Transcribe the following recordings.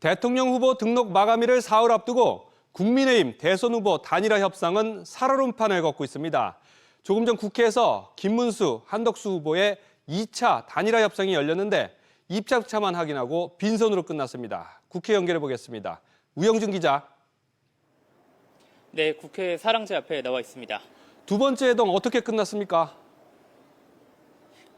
대통령 후보 등록 마감일을 사흘 앞두고 국민의힘 대선 후보 단일화 협상은 살얼음판을 걷고 있습니다. 조금 전 국회에서 김문수, 한덕수 후보의 2차 단일화 협상이 열렸는데 입장차만 확인하고 빈손으로 끝났습니다. 국회 연결해 보겠습니다. 우영준 기자. 네, 국회 사랑제 앞에 나와 있습니다. 두 번째 회동 어떻게 끝났습니까?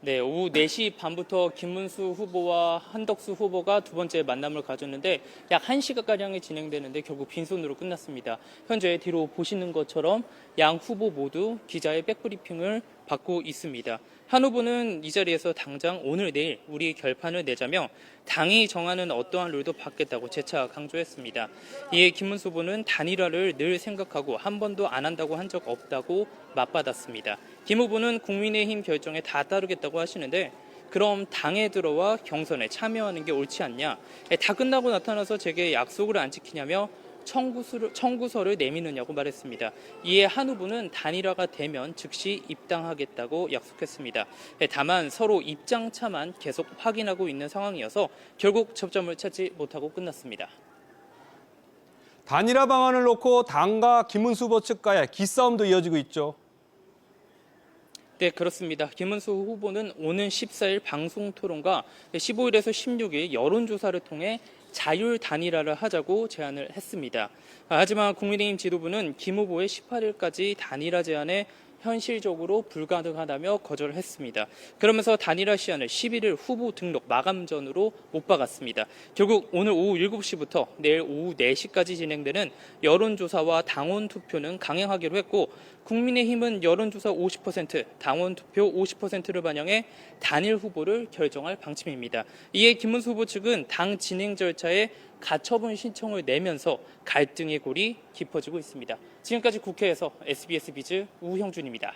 네, 오후 4시 반부터 김문수 후보와 한덕수 후보가 두 번째 만남을 가졌는데 약 1시간가량이 진행되는데 결국 빈손으로 끝났습니다. 현재 뒤로 보시는 것처럼 양 후보 모두 기자의 백브리핑을 받고 있습니다. 한 후보는 이 자리에서 당장 오늘 내일 우리 결판을 내자며 당이 정하는 어떠한 룰도 받겠다고 재차 강조했습니다. 이에 김문수 후보는 단일화를 늘 생각하고 한 번도 안 한다고 한 적 없다고 맞받았습니다. 김 후보는 국민의힘 결정에 다 따르겠다고 하시는데 그럼 당에 들어와 경선에 참여하는 게 옳지 않냐? 예, 다 끝나고 나타나서 제게 약속을 안 지키냐며 청구서를, 청구서를 내미느냐고 말했습니다. 이에 한 후보는 단일화가 되면 즉시 입당하겠다고 약속했습니다. 예, 다만 서로 입장차만 계속 확인하고 있는 상황이어서 결국 접점을 찾지 못하고 끝났습니다. 단일화 방안을 놓고 당과 김문수 후보 측과의 기싸움도 이어지고 있죠. 네, 그렇습니다. 김은수 후보는 오는 14일 방송 토론과 15일에서 16일 여론조사를 통해 자율 단일화를 하자고 제안을 했습니다. 아, 하지만 국민의힘 지도부는 김 후보의 18일까지 단일화 제안에 현실적으로 불가능하다며 거절했습니다. 그러면서 단일화 시한을 11일 후보 등록 마감 전으로 못 박았습니다. 결국 오늘 오후 7시부터 내일 오후 4시까지 진행되는 여론조사와 당원 투표는 강행하기로 했고 국민의힘은 여론조사 50%, 당원 투표 50%를 반영해 단일 후보를 결정할 방침입니다. 이에 김문수 후보 측은 당 진행 절차에 가처분 신청을 내면서 갈등의 골이 깊어지고 있습니다. 지금까지 국회에서 SBS 비즈 우형준 입니다.